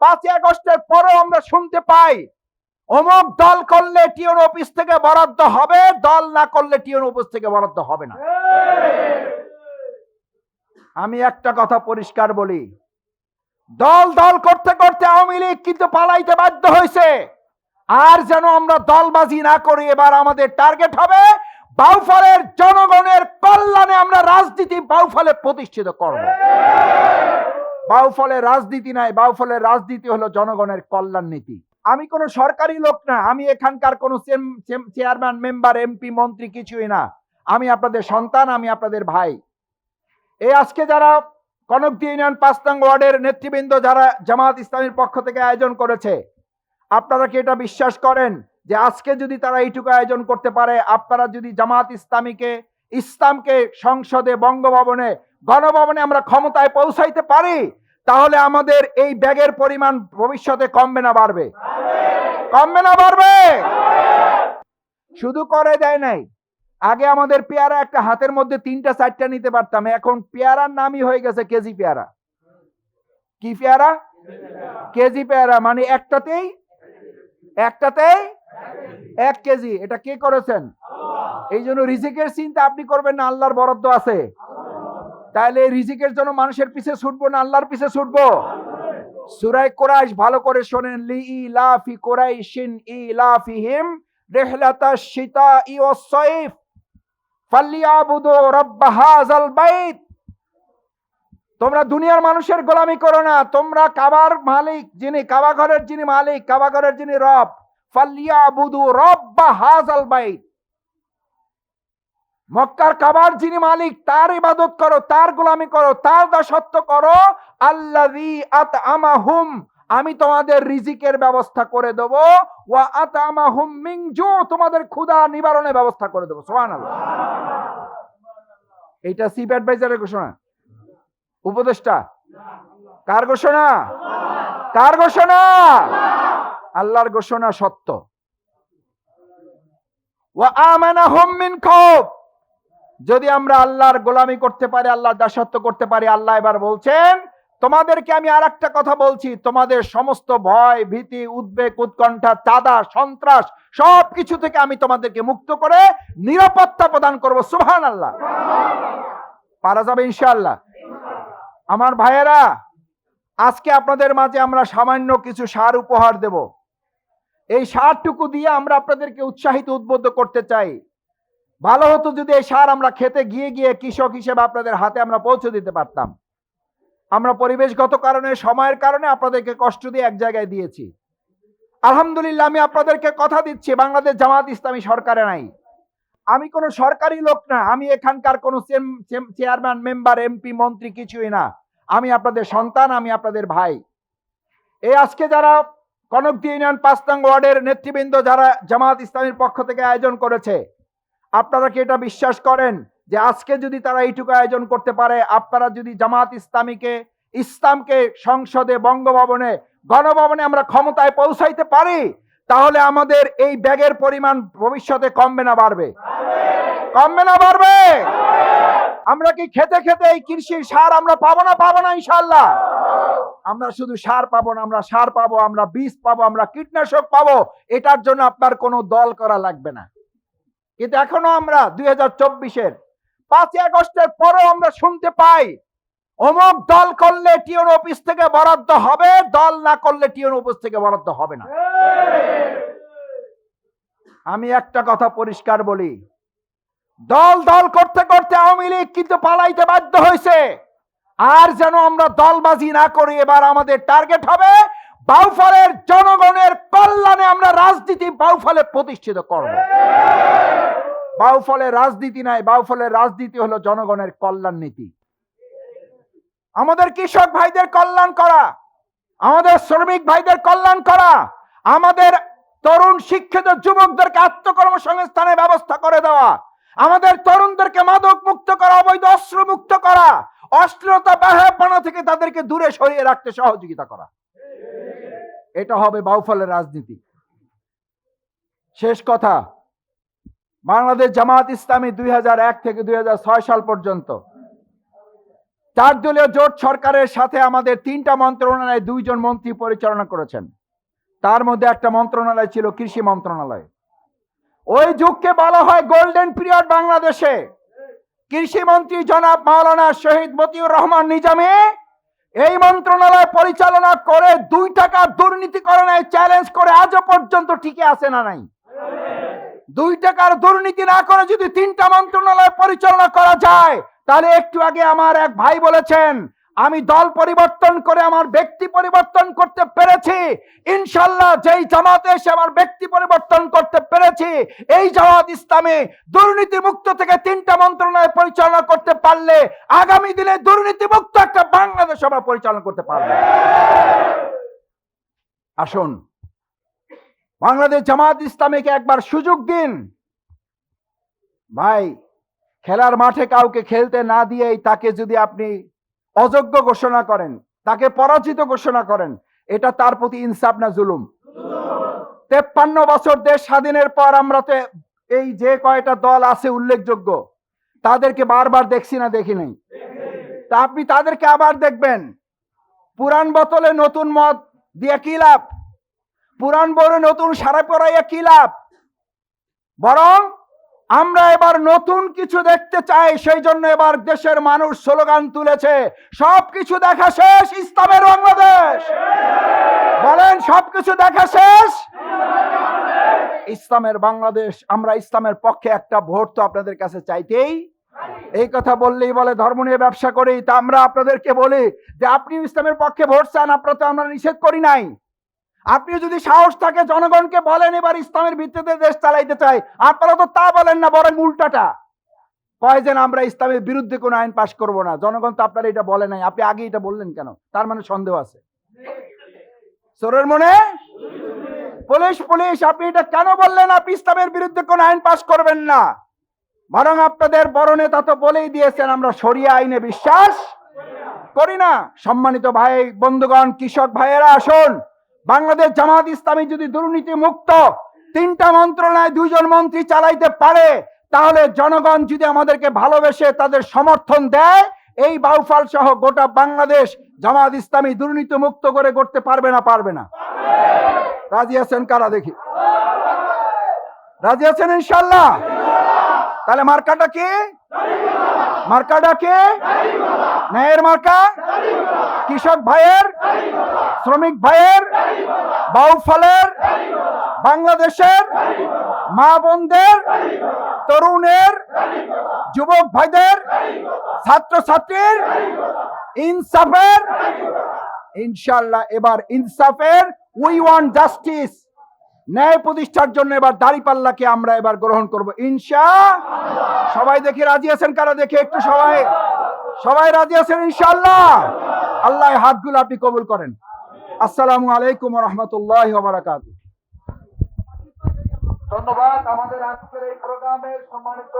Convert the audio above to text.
পাঁচই আগস্টের পরেও আমরা শুনতে পাই, অমুক দল করলে টিওন অফিস থেকে বরাদ্দ হবে, দল না করলে টিওন অফিস থেকে বরাদ্দ হবে না। আমি একটা কথা পরিষ্কার বলি, দল দল করতে করতে আওয়ামী লীগ কিন্তু পালাইতে বাধ্য হয়েছে। আর যেন আমরা দলবাজি না করি, এবার আমাদের টার্গেট হবে বাউফলের জনগণের কল্যাণে আমরা রাজনীতি বাউফলে প্রতিষ্ঠিত করব। বাউফলের রাজনীতি নাই বাউফলের রাজনীতি হলো জনগণের কল্যাণ নীতি। আমি কোনো সরকারি লোক না, আমি এখানকার কোনো চেয়ারম্যান, মেম্বার, এমপি, মন্ত্রী কিছুই না। আমি আপনাদের সন্তান, আমি আপনাদের ভাই। এই আজকে যারা কনকদি ইউনিয়ন পাঁচ নং ওয়ার্ডের নেতৃবৃন্দ যারা জামাত ইসলামের পক্ষ থেকে আয়োজন করেছে, আপনারা কি এটা বিশ্বাস করেন যে আজকে যদি তারা এইটুকু আয়োজন করতে পারে, আপনারা যদি জামাত ইসলামীকে, ইসলামকে সংসদে, বঙ্গভবনে গণভবনে আমরা ক্ষমতায় পৌঁছাইতে পারি, তাহলে আমাদের এই ব্যাগের পরিমাণ ভবিষ্যতে কমবে না বাড়বে? কমবে না বাড়বে? শুধু করে দেয় নাই। আগে আমাদের পেয়ারা একটা হাতের মধ্যে তিনটা, চারটা নিতে পারতাম, এখন পেয়ারার নামই হয়ে গেছে কেজি পেয়ারা। কি পেয়ারা? কেজি পেয়ারা মানে একটাতেই? একটাতেই? এক কেজি, এটা কে করেছেন? এই জন্য রিজিকের চিন্তা আপনি করবেন না, আল্লাহর বরাদ্দ আছে। তাহলে রিজিকের জন্য মানুষের পিছে ছুটবো না? আল্লাহর পিছে ছুটবো? সুরাই কোরাইশ ভালো করে শোনেন, লি ইলাফি কোরাইশিন ইলাফিহিম রিহলাতা শিতা ই ওয়াস সাইফ ফালিয়াবুদু রাব্ব হাযাল বাইত। তোমরা দুনিয়ার মানুষের গোলামি করো না। তোমরা কাবার মালিক যিনি কাবা ঘরের যিনি মালিক কাবা ঘরের যিনি রব। ফালিয়াবুদু রাব্ব হাজাল বাইত। মক্কার কাবার যিনি মালিক, তার ইবাদত করো, তার গোলামি করো, তার দাসত্ব করো, আল্লাযী আতআমাহুম, আমি তোমাদের রিজিকের ব্যবস্থা করে দেব, ওয়া আতআমাহুম মিন জু, তোমাদের ক্ষুধা নিবারণের ব্যবস্থা করে দেব, সুবহানাল্লাহ। এইটা চিফ অ্যাডভাইজারের ঘোষণা। উপদেষ্টা, কার ঘোষণা? কার ঘোষণা? আল্লাহর ঘোষণা সত্য। ওয়া আমানাহুম মিন খাউফ যদি আমরা আল্লাহর গোলামি করতে পারি, আল্লাহর দাসত্ব করতে পারি, আল্লাহ এবার বলছেন, তোমাদেরকে আমি আর একটা কথা বলছি, তোমাদের সমস্ত ভয়, ভীতি, উদ্বেগ, উৎকণ্ঠা, চাঁদা, সন্ত্রাস সব কিছু থেকে আমি তোমাদেরকে মুক্ত করে নিরাপত্তা প্রদান করব। সুহান আল্লাহ পারা যাবে ইনশাআল্লাহ। আমার ভাইয়েরা, আজকে আপনাদের মাঝে আমরা সামান্য কিছু সার উপহার দেব। এই সারটুকু দিয়ে আমরা আপনাদেরকে উৎসাহিত, উদ্বুদ্ধ করতে চাই। ভালো হতো যদি এই সার আমরা খেতে গিয়ে গিয়ে কৃষক হিসেবে আপনাদের হাতে আমরা পৌঁছে দিতে পারতাম। আমরা পরিবেশগত কারণে, সময়ের কারণে আপনাদেরকে কষ্ট দিয়ে এক জায়গায় দিয়েছি। আলহামদুলিল্লাহ, আমি আপনাদেরকে কথা দিচ্ছি, বাংলাদেশ জামাত ইসলামী সরকারে নাই। আমি কোনো সরকারি লোক না, আমি এখানকার কোনো চেয়ারম্যান, মেম্বার, এমপি, মন্ত্রী কিছুই না। আমি আপনাদের সন্তান, আমি আপনাদের ভাই। এই আজকে যারা কনকদি ইউনিয়ন পাঁচ নং ওয়ার্ডের নেতৃবৃন্দ, যারা জামাত ইসলামীর পক্ষ থেকে আয়োজন করেছে আপনারা কি এটা বিশ্বাস করেন যে আজকে যদি তারা এইটুকু আয়োজন করতে পারে, আপনারা যদি জামাত ইসলামীকে, ইসলামকে সংসদে, বঙ্গভবনে, গণভবনে আমরা ক্ষমতায় পৌঁছাইতে পারি, তাহলে আমাদের এই ব্যাগের পরিমাণ ভবিষ্যতে কমবে না বাড়বে? কমবে না বাড়বে? আমরা কি খেতে খেতে এই কৃষির সার আমরা পাবো না পাবো না ইনশাল্লাহ আমরা শুধু সার পাবো না, আমরা সার পাবো, আমরা বীজ পাবো, আমরা কীটনাশক পাবো, এটার জন্য আপনার কোনো দল করা লাগবে না। কিন্তু এখনও আমরা দুই হাজার চব্বিশের পাঁচই আগস্টের পরেও আমরা শুনতে পাই, অমুক দল করলে টিওন অফিস থেকে বরাদ্দ হবে, দল না করলে টিওন অফিস থেকে বরাদ্দ হবে না। আমি একটা কথা পরিষ্কার বলি, দল দল করতে করতে আওয়ামী লীগ কিন্তু পালাইতে বাধ্য হয়েছে। আর যেন আমরা দলবাজি না করি, এবার আমাদের টার্গেট হবে বাউফলের জনগণের কল্যাণে আমরা রাজনীতি বাউফলে প্রতিষ্ঠিত করব। বাউফলের রাজনীতি নাই বাউফলের রাজনীতি হলো জনগণের কল্যাণ নীতি। আমাদের কৃষক ভাইদের কল্যাণ করা, আমাদের শ্রমিক ভাইদের কল্যাণ করা, আমাদের তরুণ শিক্ষিত যুবকদেরকে আত্মকর্মসংস্থানের ব্যবস্থা করে দেওয়া, আমাদের তরুণদেরকে মাদক মুক্ত করা, অবৈধ অস্ত্র মুক্ত করা, অশ্লীলতা ব্যাহাপনা থেকে তাদেরকে দূরে সরিয়ে রাখতে সহযোগিতা করা। এটা হবে বাউফলের রাজনীতি। শেষ কথা বাংলাদেশ জামাত ইসলামী দুই হাজার এক থেকে দুই হাজার ছয় সাল পর্যন্ত। চার দলীয় জোট সরকারের সাথে আমাদের তিনটা মন্ত্রণালয়ে, দুইজন মন্ত্রী পরিচালনা করেছেন। তার মধ্যে একটা মন্ত্রণালয় ছিল কৃষি মন্ত্রণালয়। ওই যুগকে বলা হয় গোল্ডেন পিরিয়ড বাংলাদেশে। কৃষি মন্ত্রী জনাব মাওলানা শহীদ মতিউর রহমান নিজামে এই মন্ত্রণালয় পরিচালনা করে দুই টাকা দুর্নীতিকরণে চ্যালেঞ্জ করে আজও পর্যন্ত টিকে আছে না নাই। দুই টাকার দুর্নীতি না করে যদি তিনটা মন্ত্রণালয় পরিচালনা করা যায়, তাহলে একটু আগে আমার এক ভাই বলেছেন, আমি দল পরিবর্তন করে আমার ব্যক্তি পরিবর্তন করতে পেরেছি। ইনশাল্লাহ যেই জামাতে এসে আমার ব্যক্তি পরিবর্তন করতে পেরেছি, এই জামাত ইসলামে দুর্নীতি মুক্ত থেকে তিনটা মন্ত্রণালয় পরিচালনা করতে পারলে আগামী দিনে দুর্নীতি মুক্ত একটা বাংলাদেশ আমরা পরিচালনা করতে পারব। আসুন বাংলাদেশ জামাত ইসলামীকে একবার সুযোগ দিন। ভাই, খেলার মাঠে কাউকে খেলতে না দিয়েই তাকে যদি আপনি অযোগ্য ঘোষণা করেন, তাকে পরাজিত ঘোষণা করেন, এটা তার প্রতি ইনসাফ না জুলুম? তেপ্পান্ন বছর দেশ স্বাধীনের পর আমরা তো এই যে কয়টা দল আছে উল্লেখযোগ্য, তাদেরকে বারবার দেখছি না, দেখি নাই। তা আপনি তাদেরকে আবার দেখবেন। পুরান বোতলে নতুন মত দিয়ে কি লাভ? পুরান বড় নতুন সারা পড়াইয়া কি লাভ? বরং আমরা এবার নতুন কিছু দেখতে চাই, সেই জন্য এবার দেশের মানুষ স্লোগান তুলেছে, সবকিছু দেখা শেষ, ইসলামের বাংলাদেশ! বলেন, সবকিছু দেখা শেষ? ইসলামের বাংলাদেশ, আমরা ইসলামের পক্ষে একটা ভোট তো আপনাদের কাছে চাইতেই। এই কথা বললেই বলে, ধর্ম নিয়ে ব্যবসা করি। তা আমরা আপনাদেরকে বলি যে আপনি ইসলামের পক্ষে ভোট চান, আপনারা তো আমরা নিষেধ করি নাই। আপনি যদি সাহস থাকে জনগণকে বলেন এবার ইসলামের ভিত্তিতে দেশ চালাইতে চাই। আপনারা তো তা বলেন না, বরং উল্টাটা। কয় যেন আমরা ইসলামের বিরুদ্ধে কোনো আইন পাশ করব না। জনগণ তো আপনারা এটা বলে নাই। আপনি আগে এটা বললেন কেন? তার মানে সন্দেহ আছে। চোরের মনে? পুলিশ পুলিশ, আপনি এটা কেন বললেন? আপনি ইসলামের বিরুদ্ধে কোন আইন পাশ করবেন না। বরং আপনাদের বড় নেতা তো বলেই দিয়েছেন, আমরা সরিয়া আইনে বিশ্বাস করি না। সম্মানিত ভাই, বন্ধুগণ, কৃষক ভাইয়েরা, আসুন। বাংলাদেশ জামাত ইসলামী যদি দুর্নীতি মুক্ত, তিনটা মন্ত্রণালয় দুইজন মন্ত্রী চালাইতে পারে, তাহলে জনগণ যদি আমাদেরকে ভালোবেসে তাদের সমর্থন দেয়, এই বাউফাল সহ গোটা বাংলাদেশ জামাত ইসলামী দুর্নীতি মুক্ত করে করতে পারবে না পারবে না। রাজি আছেন কারা দেখি? রাজি আছেন ইনশাল্লাহ? তাহলে মার্কাটা কি? মার্কাটা কি ন্যায়ের মার্কা? কৃষক ভাইয়ের? শ্রমিক ভাইয়ের? বাউফলের? বাংলাদেশের? মা বোনদের? তরুণের? যুবক ভাইদের? ছাত্র ছাত্রীর ইনসাফের? ইনশাল্লাহ এবার ইনসাফের উই ওয়ান্ট জাস্টিস। ন্যায় প্রতিষ্ঠার জন্য এবার দাড়িপাল্লাকে আমরা এবার গ্রহণ করব। ইনশা সবাই দেখে রাজি আছেন কারা দেখে? একটু সবাই। সবাই রাজি আছেন ইনশাল্লাহ আল্লাহ হাতগুলো আপনি কবুল করেন। আসসালামু আলাইকুম রহমতুল্লাহ বারাকাত ধন্যবাদ আমাদের আজকের এই প্রোগ্রামের সম্মানিত